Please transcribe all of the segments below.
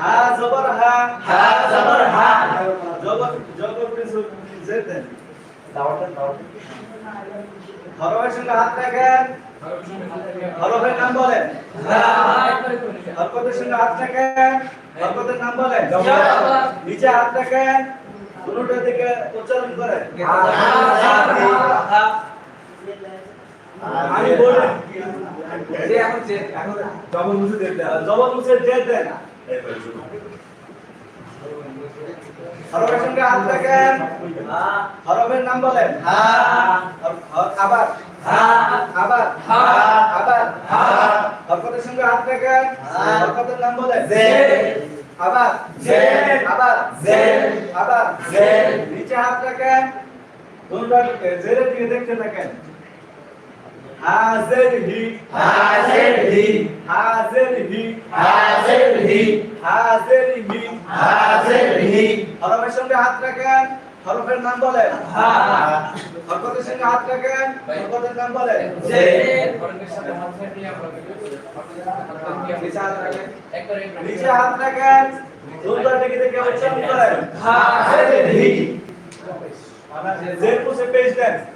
হা জবর হা। হা জবর হা। জবর জবর কিছু যেতেন দাওয়াটা দাওয়াটা হরফের সঙ্গে হাত রাখেন। হরফের নাম বলেন। হরকতের সঙ্গে হাত রাখেন। হরকতের নাম বলেন। নিচে হাত রাখেন। দুটোর দিকে উচ্চারণ করেন। আমি বলি জবর দিয়ে দেন হরফের সঙ্গে হাত রাখেন। হরফের নাম বলেন। আবার। আবার। আবার। হরকতের সঙ্গে হাত রাখেন। হরকতের নাম বলেন। আবার। আবার। আবার। নিচে হাত রাখেন। দুটো জেরের দিকে দেখতে থাকেন। হাজের হি হাজের হি হাজের হি হাজের হি হাজের হি হাজের হি। হরফের সঙ্গে হাত রাখেন হরফের নাম বলেন। হরকতের সঙ্গে হাত রাখেন। হরকতের নাম বলেন নিচে হাত রাখেন দুটো দিকে দেখে উচ্চারণ করেন। হাজের হি জের পুষে পেজ দেন। হরফের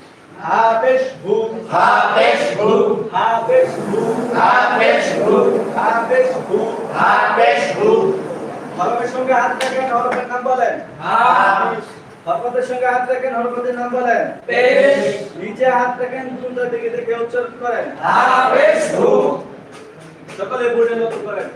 হাফেশ হু হাফেশ হু হাফেশ হু হরফের সঙ্গে হাত রাখেন হরফের নাম বলেন। হরকতের সঙ্গে হাত রাখেন হরকতের নাম বলেন। নিচে হাত রাখেন দুটো দিকে দেখে উচ্চারণ করেন। সকলে বোর্ডের মতো করেন।